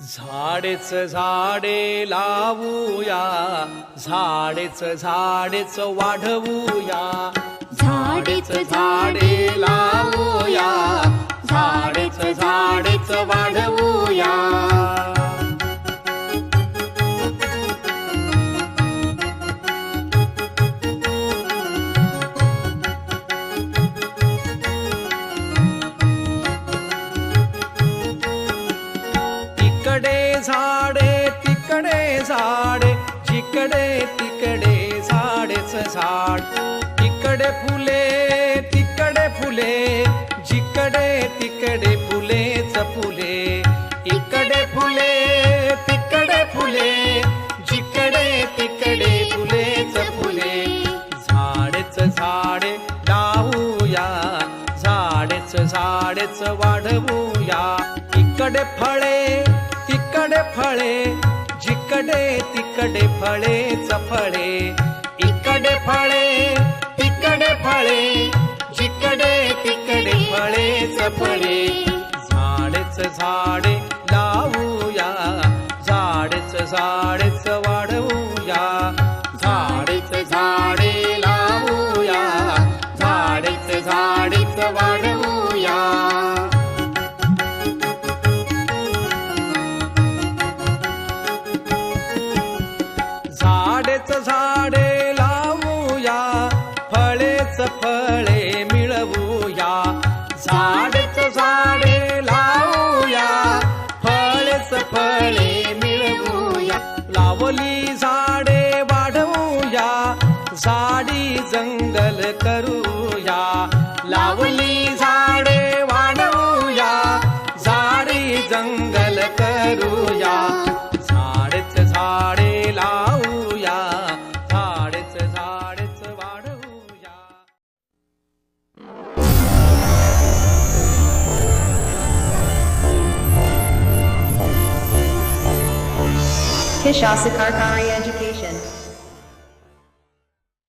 झाडेच झाडे लावूया झाडेच झाडेच वाढवूया झाडेच झाडे लावूया. इकडे झाडे तिकडे झाडे. जिकडे तिकडे झाडेच झाड. इकडे फुले तिकडे फुले. जिकडे तिकडे फुलेच फुले. इकडे फुले तिकडे फुले. जिकडे तिकडे फुलेच फुले. झाडेच झाडे लावूया. झाडेच झाडेच वाढवूया. इकडे फळे फळे जिकडे तिकडे फळे फळे इकडे फळे तिकडे फळे जिकडे तिकडे फळे फळे झाडेच झाडे लावूया झाडेच झाडेच वा झाडे लावूया फळेच फळे मिळवूया. झाडेच झाडे लावूया फळेच फळे मिळवूया. लावली झाडे वाढवूया झाडी जंगल करूया. लावली झाडे वाढवूया झाडी जंगल करूया. Tisha Sakarkari Education.